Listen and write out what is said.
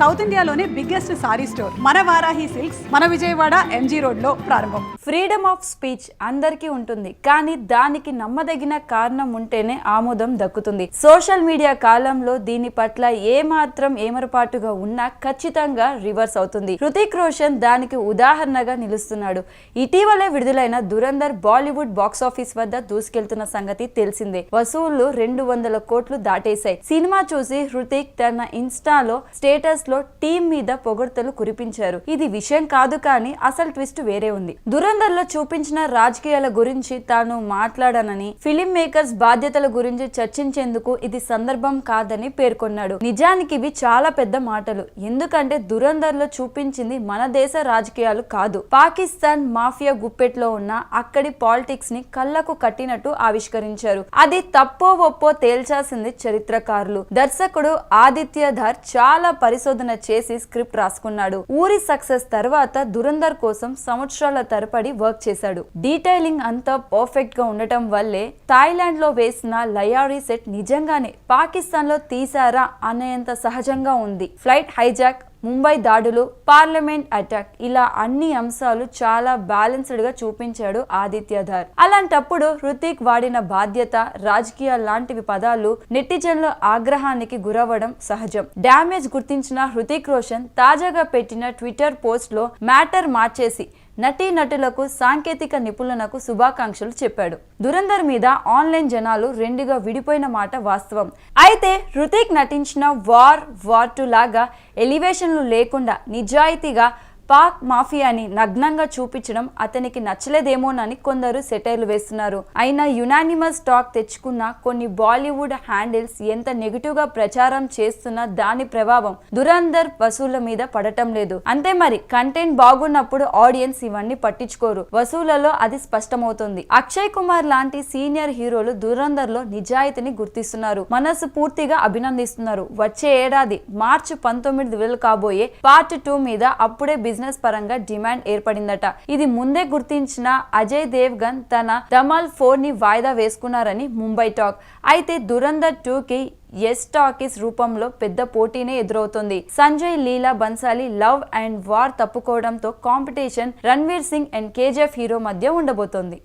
South ఇండియాలోనే biggest sorry store మన Varahi silks మన విజయవాడ ఎంజీ రోడ్లో ప్రారంభం. ఫ్రీడమ్ ఆఫ్ స్పీచ్ అందరికీ ఉంటుంది కానీ దానికి నమ్మదగిన కారణం ఉంటేనే ఆమోదం దక్కుతుంది. సోషల్ మీడియా కాలంలో దీని పట్ల ఏ మాత్రం ఏమరపాటుగా ఉన్నా ఖచ్చితంగా రివర్స్ అవుతుంది. హృతిక్ రోషన్ దానికి ఉదాహరణగా నిలుస్తున్నాడు. ఇటీవలే విడుదలైన దురందర్ బాలీవుడ్ బాక్స్ ఆఫీస్ వద్ద దూసుకెళ్తున్న సంగతి తెలిసిందే. వసూళ్ళు రెండు వందల కోట్లు దాటేశాయి. సినిమా చూసి హృతిక్ తన ఇన్స్టాలో స్టేటస్ లో టీం మీద పొగడ్తలు కురిపించారు. ఇది విషయం కాదు కానీ అసలు ట్విస్ట్ వేరే ఉంది. దురందర్లో చూపించిన రాజకీయాల గురించి తాను మాట్లాడానని ఫిలిం మేకర్స్ బాధ్యతల గురించి చర్చించేందుకు ఇది సందర్భం కాదని పేర్కొన్నాడు. నిజానికి ఇవి చాలా పెద్ద మాటలు. ఎందుకంటే దురందర్లో చూపించింది మన దేశ రాజకీయాలు కాదు. పాకిస్తాన్ మాఫియా గుప్పెట్లో ఉన్న అక్కడి పాలిటిక్స్ని కళ్ళకు కట్టినట్టు ఆవిష్కరించారు. అది తప్పో ఒప్పో తేల్చాల్సింది చరిత్రకారులు. దర్శకుడు ఆదిత్య ధర్ చాలా పరిశోధన చేసి స్క్రిప్ట్ రాసుకున్నాడు. ఊరి సక్సెస్ తర్వాత దురందర్ కోసం సంవత్సరాల తరబడి వర్క్ చేశాడు. డీటెయిలింగ్ అంతా పర్ఫెక్ట్గా ఉండటం వల్లే థాయిలాండ్లో వేసిన లయారీ సెట్ నిజంగానే పాకిస్తాన్లో తీసారా అనేంత సహజంగా ఉంది. ఫ్లైట్ హైజాక్ ముంబై దాడులు పార్లమెంట్ అటాక్ ఇలా అన్ని అంశాలు చాలా బ్యాలెన్స్డ్గా చూపించాడు ఆదిత్య ధర్ అలాంటప్పుడు హృతిక్ వాడిన బాధ్యత రాజకీయ లాంటివి పదాలు నెటిజన్ల ఆగ్రహానికి గురవడం సహజం. డ్యామేజ్ గుర్తించిన హృతిక్ రోషన్ తాజాగా పెట్టిన ట్విట్టర్ పోస్ట్లో మ్యాటర్ మార్చేసి నటీ నటులకు సాంకేతిక నిపుణులకు శుభాకాంక్షలు చెప్పాడు. దురందర్ మీద ఆన్లైన్ జనాలు రెండుగా విడిపోయిన మాట వాస్తవం. అయితే హృతిక్ నటించిన వార్ వార్ టు లాగా ఎలివేషన్లు లేకుండా నిజాయితీగా పాక్ మాఫియాని నగ్నంగా చూపించడం అతనికి నచ్చలేదేమోనని కొందరు సెటైర్లు వేస్తున్నారు. అయినా యునానిమస్ టాక్ తెచ్చుకున్న కొన్ని బాలీవుడ్ హ్యాండిల్స్ ఎంత నెగిటివ్గా ప్రచారం చేస్తున్న దాని ప్రభావం దురందర్ వసూళ్ళ మీద పడటం లేదు. అంతే మరి కంటెంట్ బాగున్నప్పుడు ఆడియన్స్ ఇవన్నీ పట్టించుకోరు. వసూళ్ళలో అది స్పష్టమవుతుంది. అక్షయ్ కుమార్ లాంటి సీనియర్ హీరోలు దురందర్లో నిజాయితీని గుర్తిస్తున్నారు. మనసు పూర్తిగా అభినందిస్తున్నారు. వచ్చే ఏడాది మార్చి పంతొమ్మిది విడుదల కాబోయే పార్ట్ టూ మీద అప్పుడే బిజినెస్ పరంగా డిమాండ్ ఏర్పడిందట. ఇది ముందే గుర్తించిన అజయ్ దేవ్గన్ తన ధమాల్ ఫోర్ని వాయిదా వేసుకున్నారని ముంబై టాక్. అయితే దురంధర్ టూ కి ఎస్ టాకీస్ రూపంలో పెద్ద పోటీనే ఎదురవుతుంది. Sanjay Leela Bhansali love and war తప్పుకోవడంతో competition Ranveer Singh and KGF hero మధ్య ఉండబోతోంది.